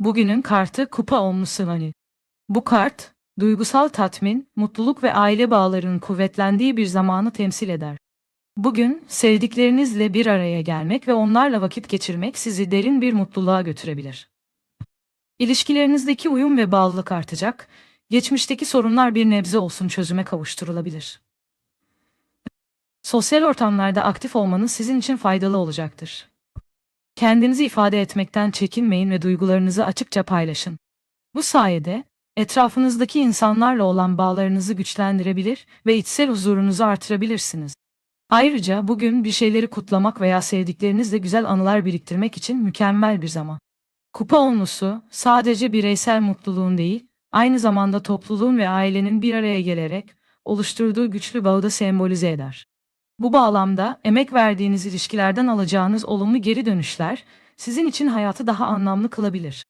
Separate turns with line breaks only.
Bugünün kartı kupa olmusu hani. Bu kart, duygusal tatmin, mutluluk ve aile bağlarının kuvvetlendiği bir zamanı temsil eder. Bugün sevdiklerinizle bir araya gelmek ve onlarla vakit geçirmek sizi derin bir mutluluğa götürebilir. İlişkilerinizdeki uyum ve bağlılık artacak, geçmişteki sorunlar bir nebze olsun çözüme kavuşturulabilir. Sosyal ortamlarda aktif olmanız sizin için faydalı olacaktır. Kendinizi ifade etmekten çekinmeyin ve duygularınızı açıkça paylaşın. Bu sayede etrafınızdaki insanlarla olan bağlarınızı güçlendirebilir ve içsel huzurunuzu artırabilirsiniz. Ayrıca bugün bir şeyleri kutlamak veya sevdiklerinizle güzel anılar biriktirmek için mükemmel bir zaman. Kupa olmusu sadece bireysel mutluluğun değil, aynı zamanda topluluğun ve ailenin bir araya gelerek oluşturduğu güçlü bağı da sembolize eder. Bu bağlamda emek verdiğiniz ilişkilerden alacağınız olumlu geri dönüşler sizin için hayatı daha anlamlı kılabilir.